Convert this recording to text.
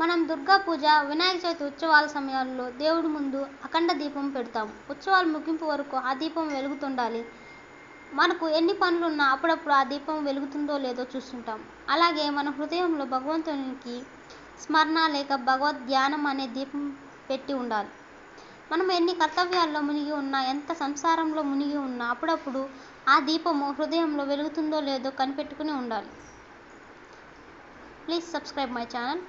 మనం దుర్గా పూజ వినాయక చవితి ఉత్సవాల సమయాల్లో దేవుడి ముందు అఖండ దీపం పెడతాం. ఉత్సవాలు ముగింపు వరకు ఆ దీపం వెలుగుతుండాలి. మనకు ఎన్ని పనులున్నా అప్పుడప్పుడు ఆ దీపం వెలుగుతుందో లేదో చూస్తుంటాం. అలాగే మన హృదయంలో భగవంతునికి స్మరణ లేక భగవద్ ధ్యానం అనే దీపం పెట్టి ఉండాలి. మనం ఎన్ని కర్తవ్యాల్లో మునిగి ఉన్నా ఎంత సంసారంలో మునిగి ఉన్నా అప్పుడప్పుడు ఆ దీపము హృదయంలో వెలుగుతుందో లేదో కనిపెట్టుకుని ఉండాలి. Please subscribe my channel